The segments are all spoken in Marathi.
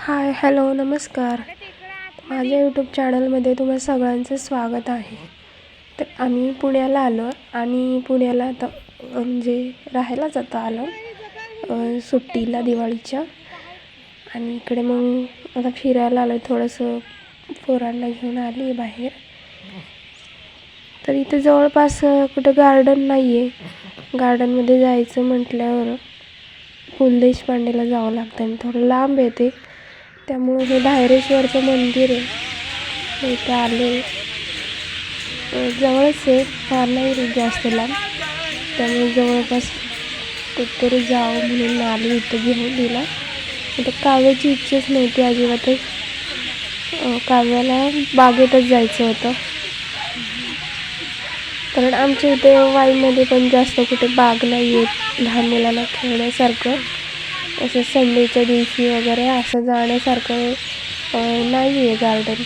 हाय हॅलो नमस्कार. माझ्या यूट्यूब चॅनलमध्ये तुम्हा सगळ्यांचं स्वागत आहे. तर आम्ही पुण्याला आलो आणि पुण्याला आता म्हणजे राहायलाच आता आलो सुट्टीला दिवाळीच्या. आणि इकडे मग आता फिरायला आलो थोडंसं पोरांना घेऊन आली आहे बाहेर. तर इथे जवळपास कुठं गार्डन नाही आहे गार्डनमध्ये जायचं म्हटल्यावर पु देशपांडेला जावं लागतं आणि थोडं लांब आहे ते. त्यामुळं हे धायरेश्वरचं मंदिर आहे. इथं आले. जवळच आहे. फार नाही जास्त लांब. त्यामुळे जवळपास कुठतरी जावं म्हणून आले इथं घेऊन दिला. आता काव्याची इच्छाच नव्हती अजिबातच. काव्याला बागेतच जायचं होतं. कारण आमच्या इथे वाईमध्ये पण जास्त कुठे बाग नाही आहेत लहान मुलांना खेळण्यासारखं. असं संडेच्या दिवशी वगैरे असं जाण्यासारखं नाही आहे गार्डन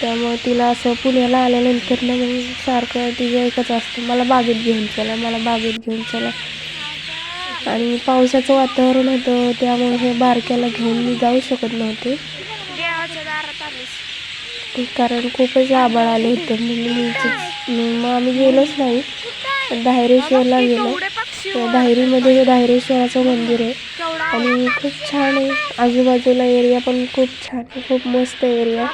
त्यामुळं तिला असं पुण्याला आल्यानंतर ना मग सारखं तिचं एकच असतं मला बागेत घेऊन चला मला बागेत घेऊन चला. आणि पावसाचं वातावरण होतं त्यामुळे हे बारक्याला घेऊन मी जाऊ शकत नव्हते. कारण खूपच आबाळ आले होते म्हणून मग आम्ही गेलोच नाही. धायरेश्वरला गेलो. धायरीमध्ये हे धायरेश्वराचं मंदिर आहे. आणि खूप छान आहे. आजूबाजूला एरिया पण खूप छान आहे. खूप मस्त एरिया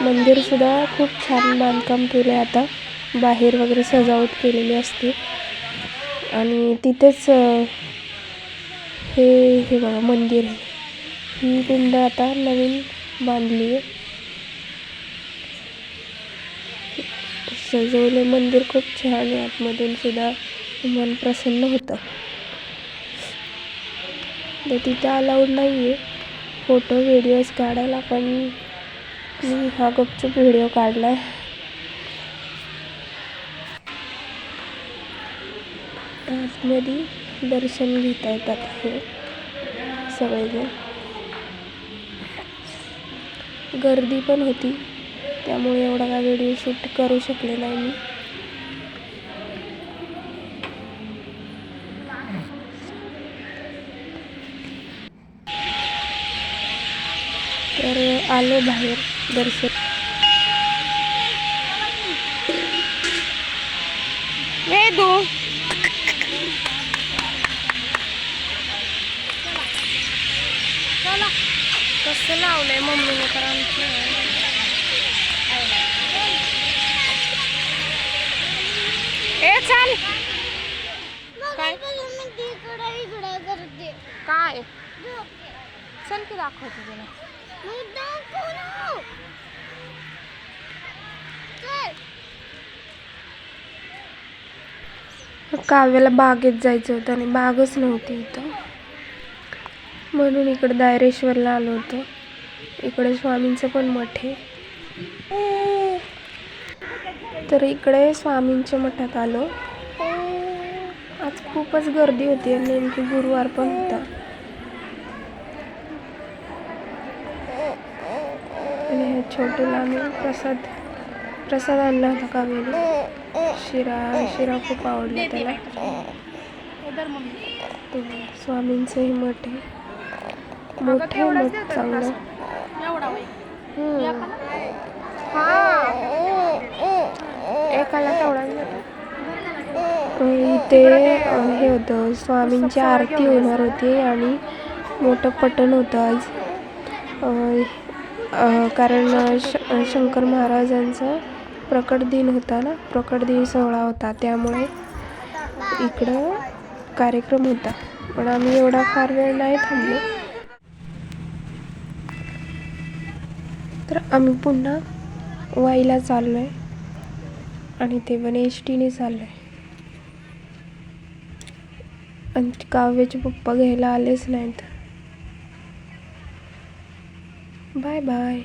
मंदिरसुद्धा खूप छान बांधकाम केलं आहे आता. बाहेर वगैरे सजावट केलेली असते. आणि तिथेच हे हे बघा मंदिर आहे. ही पिंड आता नवीन बांधली आहे. सजवलं. मंदिर खूप छान आहे. आतमधून सुद्धा मन प्रसन्न होतं. तर तिथे अलाउड नाही आहे फोटो व्हिडिओज काढायला पण मी हा गपचूप व्हिडिओ काढला आहे आतमध्ये दर्शन घेता येतात हे सगळेजण. गर्दी पण होती त्यामुळे एवढा काय व्हिडिओ शूट करू शकले नाही मी तर आलो बाहेर दर्शन. वेदू कसं लावलंय मम्मीने तर आमच्या ए चाल. काय? काय? चल की दाखवते तुला. काव्याला बागेत जायचं होतं आणि बागच नव्हती इथं. म्हणून इकडं दायरेश्वरला आलो होतो. इकडे स्वामींचं पण मठ आहे. तर इकडे स्वामींच्या मठात आलो. आज खूपच गर्दी होती आणि नेमकी गुरुवार पण होता आणि हे छोटूला आम्ही प्रसाद प्रसाद आणला होता कावेरी. शिरा शिरा खूप आवडला त्याला. स्वामींचंही मठ आहे. मोठं मठ चांगलं. एकाला तेवढा इथे हे होतं स्वामींची आरती होणार होती आणि मोठं पटण होतं आज. कारण श शंकर महाराजांचा प्रकट दिन होता ना? प्रकट दिन सोहळा होता त्यामुळे इकडं कार्यक्रम होता. पण आम्ही एवढा फार वेळ नाही थांबलो. तर आम्ही पुन्हा वाईला चाललो आहे आणि ते पण एस टीने चाललो आहे आणि काव्याचे पप्पा घ्यायला आलेच नाहीत. Bye bye.